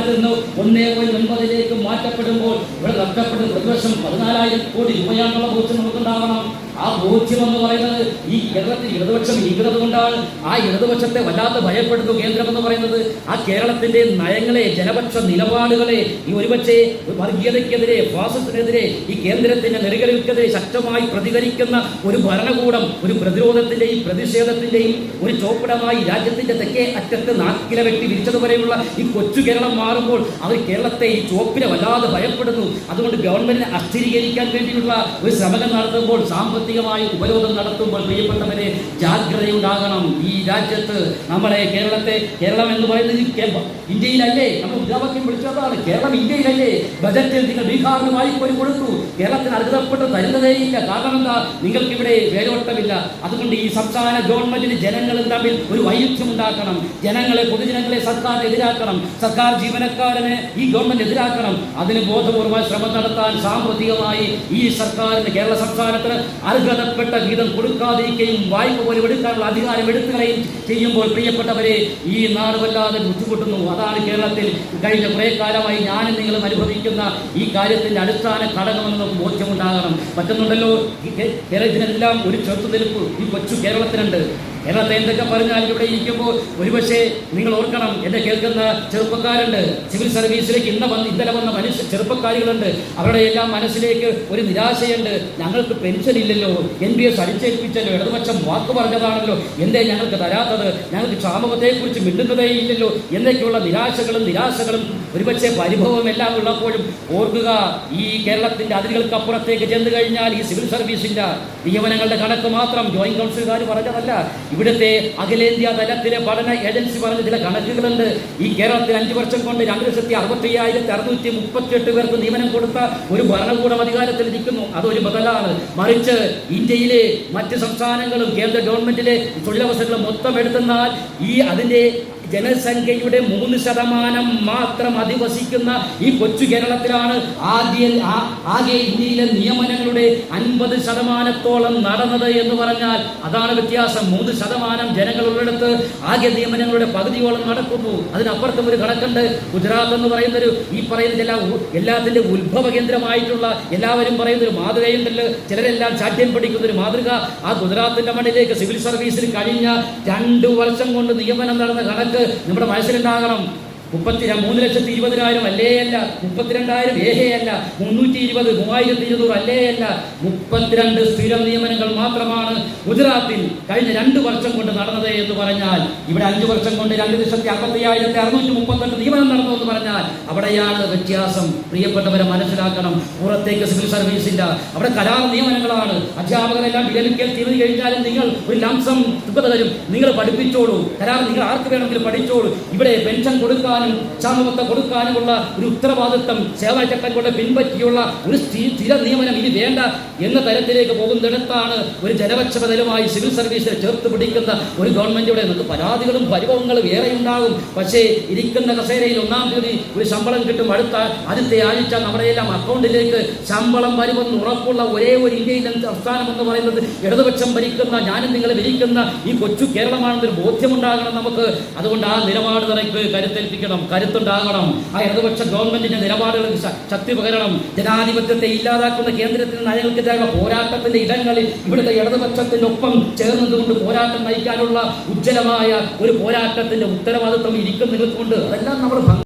സ്ഥാനത്ത് നിന്ന് ഒന്നേ ഒൻപതിലേക്ക് മാറ്റപ്പെടുമ്പോൾ ഇവിടെ നഷ്ടപ്പെടുന്ന പ്രതിവർഷം പതിനാലായിരം കോടി രൂപയാണുള്ള ബോധ്യം നമുക്കുണ്ടാവണം. ബോധ്യം എന്ന് പറയുന്നത് ഈ കേരളത്തിൽ ഇടതുപക്ഷം ഇരിക്കുന്നത് കൊണ്ടാണ് ആ ഇടതുപക്ഷത്തെ വല്ലാതെ ഭയപ്പെടുന്നു കേന്ദ്രം എന്ന് പറയുന്നത്. ആ കേരളത്തിന്റെ നയങ്ങളെ ജനപക്ഷ നിലപാടുകളെ ഈ ഒരുപക്ഷെ വർഗീയതയ്ക്കെതിരെ ഫാസത്തിനെതിരെ ഈ കേന്ദ്രത്തിന്റെ നെറുകലുകൾക്കെതിരെ ശക്തമായി പ്രതികരിക്കുന്ന ഒരു ഭരണകൂടം ഒരു പ്രതിരോധത്തിന്റെയും പ്രതിഷേധത്തിന്റെയും ഒരു ചോപ്പിടമായി രാജ്യത്തിന്റെ തെക്കേ അറ്റത്ത് നാക്കില വെട്ടി വിരിച്ചതുവരെയുള്ള ഈ കൊച്ചു കേരളം മാറുമ്പോൾ അവർ കേരളത്തെ ഈ ചോപ്പിനെ വല്ലാതെ ഭയപ്പെടുന്നു. അതുകൊണ്ട് ഗവൺമെന്റിനെ അസ്ഥിരീകരിക്കാൻ വേണ്ടിയുള്ള ഒരു ശ്രമം നടത്തുമ്പോൾ സാമ്പത്തികമായ ഉപരോധം നടത്തുമ്പോൾ പ്രിയപ്പെട്ടവരെ ജാഗ്രതയുണ്ടാകണം. ഈ രാജ്യത്ത് നമ്മളെ കേരളത്തെ കേരളം എന്ന് പറയുന്നത് ഇന്ത്യയിലല്ലേ? നമ്മൾ മുദ്രാവാക്യം വിളിച്ചതാണ്. കേരളം ഇന്ത്യയിലല്ലേ? ബജറ്റിൽ നിങ്ങൾ ബീഹാറിന് വായ്പ കൊടുത്തു. കേരളത്തിന് അർഹതപ്പെട്ട് തരുന്നതേയില്ല. കാരണം എന്താ? നിങ്ങൾക്ക് ഇവിടെ വേരോട്ടമില്ല. അതുകൊണ്ട് ഈ സംസ്ഥാന ഗവൺമെന്റിന് ജനങ്ങളും തമ്മിൽ ഒരു വൈരുദ്ധ്യം ഉണ്ടാക്കണം ജനങ്ങളെ പൊതുജനങ്ങളെ സർക്കാർ എതിരാക്കണം. സർക്കാർ ജീവനക്കാരനെ ഈ ഗവൺമെന്റ് എതിരാക്കണം. അതിന് ബോധപൂർവമായ ശ്രമം നടത്താൻ സാമ്പത്തികമായി ഈ സർക്കാരിന് കേരള സംസ്ഥാനത്തിന് അർഹതപ്പെട്ട വീതം കൊടുക്കാതിരിക്കുകയും വായ്പ പോലും എടുക്കാനുള്ള അധികാരം എടുക്കുകയും ചെയ്യുമ്പോൾ പ്രിയപ്പെട്ടവരെ ഈ നാട് വല്ലാതെ ബുദ്ധിമുട്ടുന്നു. അതാണ് കേരളത്തിൽ കഴിഞ്ഞ കുറേ കാലമായി ഞാനും നിങ്ങളും അനുഭവിക്കുന്ന ഈ കാര്യത്തിന്റെ അടിസ്ഥാന ഘടകമെന്ന് നമുക്ക് ബോധ്യമുണ്ടാകണം. പറ്റുന്നുണ്ടല്ലോ? കേരളത്തിനെല്ലാം ഒരു ചെറുത്തുനിൽപ്പ് ഈ കൊച്ചു കേരളത്തിനുണ്ട്. കേരളത്തെ എന്തൊക്കെ പറഞ്ഞാൽ ഇവിടെ ഇരിക്കുമ്പോൾ ഒരുപക്ഷെ നിങ്ങൾ ഓർക്കണം എന്നെ കേൾക്കുന്ന ചെറുപ്പക്കാരുണ്ട്. സിവിൽ സർവീസിലേക്ക് ഇന്ന വന്ന് ഇന്നലെ വന്ന മനുഷ്യ ചെറുപ്പക്കാരികളുണ്ട്. അവരുടെ എല്ലാം മനസ്സിലേക്ക് ഒരു നിരാശയുണ്ട്. ഞങ്ങൾക്ക് പെൻഷൻ ഇല്ലല്ലോ. എൻ ബി എസ് അടിച്ചേൽപ്പിച്ചല്ലോ. ഇടതുപക്ഷം വാക്ക് പറഞ്ഞതാണല്ലോ. എന്തേ ഞങ്ങൾക്ക് തരാത്തത്? ഞങ്ങൾക്ക് ക്ഷാമത്തെക്കുറിച്ച് മിണ്ടുന്നതേ ഇല്ലല്ലോ. എന്നൊക്കെയുള്ള നിരാശകളും നിരാശകളും ഒരുപക്ഷെ പരിഭവം എല്ലാം ഉള്ളപ്പോഴും ഓർക്കുക ഈ കേരളത്തിന്റെ അതിരുകൾക്ക് അപ്പുറത്തേക്ക് ചെന്ന് കഴിഞ്ഞാൽ ഈ സിവിൽ സർവീസിന്റെ നിയമനങ്ങളുടെ കണക്ക് മാത്രം ജോയിന്റ് കൗൺസിലുകാർ പറഞ്ഞതല്ല. ഇവിടുത്തെ അഖിലേന്ത്യാ തലത്തിലെ പഠന ഏജൻസി പറഞ്ഞ ചില കണക്കുകളുണ്ട്. ഈ കേരളത്തിൽ അഞ്ചു വർഷം കൊണ്ട് രണ്ട് ലക്ഷത്തി അറുപത്തി അയ്യായിരത്തി അറുന്നൂറ്റി മുപ്പത്തി എട്ട് പേർക്ക് നിയമനം കൊടുത്ത ഒരു ഭരണകൂടം അധികാരത്തിൽ ഇരിക്കുന്നു. അതൊരു ബദലാണ് മറിച്ച് ഇന്ത്യയിലെ മറ്റ് സംസ്ഥാനങ്ങളും കേന്ദ്ര ഗവൺമെന്റിലെ തൊഴിലവസരങ്ങളും മൊത്തം എടുത്തെന്നാൽ ഈ അതിന്റെ ജനസംഖ്യയുടെ മൂന്ന് ശതമാനം മാത്രം അധിവസിക്കുന്ന ഈ കൊച്ചു കേരളത്തിലാണ് ആദ്യ ആകെ ഇന്ത്യയിലെ നിയമനങ്ങളുടെ അൻപത് ശതമാനത്തോളം നടന്നത് എന്ന് പറഞ്ഞാൽ അതാണ് വ്യത്യാസം. മൂന്ന് ശതമാനം ജനങ്ങളുള്ളിടത്ത് ആകെ നിയമനങ്ങളുടെ പകുതിയോളം നടക്കുന്നു. അതിനപ്പുറത്തും ഒരു കണക്കുണ്ട്. ഗുജറാത്ത് എന്ന് പറയുന്ന ഒരു ഈ പറയുന്ന ചില എല്ലാത്തിന്റെ ഉത്ഭവ കേന്ദ്രമായിട്ടുള്ള എല്ലാവരും പറയുന്ന ഒരു മാതൃകയുണ്ടല്ലോ. ചിലരെല്ലാം ചാട്യം പഠിക്കുന്ന ഒരു മാതൃക. ആ ഗുജറാത്തിന്റെ മണ്ണിലേക്ക് സിവിൽ സർവീസിൽ കഴിഞ്ഞ രണ്ടു വർഷം കൊണ്ട് നിയമനം നടന്ന കണക്ക് നമ്മുടെ മനസ്സിലുണ്ടാകണം മുപ്പത്തി മൂന്ന് ലക്ഷത്തി ഇരുപതിനായിരം അല്ലേ അല്ല മുപ്പത്തിരണ്ടായിരം ഏഹേ അല്ല മുന്നൂറ്റി ഇരുപത് മൂവായിരത്തി ഇരുന്നൂറ് അല്ലേ അല്ല മുപ്പത്തിരണ്ട് സ്ഥിരം നിയമനങ്ങൾ മാത്രമാണ്. ഗുജറാത്തിൽ കഴിഞ്ഞ രണ്ട് വർഷം കൊണ്ട് നടന്നത് എന്ന് പറഞ്ഞാൽ ഇവിടെ അഞ്ച് വർഷം കൊണ്ട് രണ്ട് ലക്ഷത്തി അറുപത്തി അയ്യായിരത്തി അറുന്നൂറ്റി മുപ്പത്തെട്ട് നിയമനം നടന്നു എന്ന് പറഞ്ഞാൽ അവിടെയാണ് വ്യത്യാസം. പ്രിയപ്പെട്ടവരെ മനസ്സിലാക്കണം. പുറത്തേക്ക് സിവിൽ സർവീസില്ല അവിടെ കരാർ നിയമനങ്ങളാണ്. അധ്യാപകരെല്ലാം വിരലിക്കൽ തീർന്നു കഴിഞ്ഞാലും നിങ്ങൾ ഒരു ലംസം തുക തരും. നിങ്ങൾ പഠിപ്പിച്ചോളൂ. കരാർ നിങ്ങൾ ആർക്ക് വേണമെങ്കിലും പഠിച്ചോളൂ. ഇവിടെ പെൻഷൻ കൊടുക്കാനും ക്ഷാമത്തെ കൊടുക്കാനുമുള്ള ഒരു ഉത്തരവാദിത്വം സേവാ ചട്ടം കൊണ്ട് പിൻപറ്റിയുള്ള ഒരു സ്ഥിര നിയമനം ഇനി വേണ്ട എന്ന തരത്തിലേക്ക് പോകുന്നിടത്താണ് ഒരു ജനപക്ഷ ബദലുമായി സിവിൽ സർവീസിനെ ചേർത്ത് പിടിക്കുന്ന ഒരു ഗവൺമെന്റിയുടെ നമുക്ക് പരാതികളും പരിഭവങ്ങളും ഏറെ ഉണ്ടാകും പക്ഷേ ഇരിക്കുന്ന കസേരയിൽ ഒന്നാം തീയതി ഒരു ശമ്പളം കിട്ടും. അടുത്ത ആദ്യത്തെ ആഴ്ച നമ്മുടെ എല്ലാം അക്കൗണ്ടിലേക്ക് ശമ്പളം വരുമെന്ന് ഉറപ്പുള്ള ഒരേ ഒരു ഇന്ത്യയിലെ സംസ്ഥാനം എന്ന് പറയുന്നത് ഇടതുപക്ഷം ഭരിക്കുന്ന ഞാനും നിങ്ങൾ ഭരിക്കുന്ന ഈ കൊച്ചു കേരളമാണെന്നൊരു ബോധ്യമുണ്ടാകണം നമുക്ക്. അതുകൊണ്ട് ആ നിലപാട് നിനക്ക് കരുത്തേൽപ്പിക്കണം. കരുത്തുണ്ടാകണം. ആ ഇടതുപക്ഷ ഗവൺമെന്റിന്റെ നിലപാടുകൾ ശക്തി പകരണം. ജനാധിപത്യത്തെ ഇല്ലാതാക്കുന്ന കേന്ദ്രത്തിന്റെ നയങ്ങൾക്കെതിരായ പോരാട്ടത്തിന്റെ ഇടങ്ങളിൽ ഇവിടുത്തെ ഇടതുപക്ഷത്തിനൊപ്പം ചേർന്നതുകൊണ്ട് പോരാട്ടം നയിക്കാനുള്ള ഉജ്ജ്വലമായ ഒരു പോരാട്ടത്തിന്റെ ഉത്തരവാദിത്വം ഇരിക്കും നിങ്ങൾക്കുണ്ട് അതെല്ലാം നമ്മൾ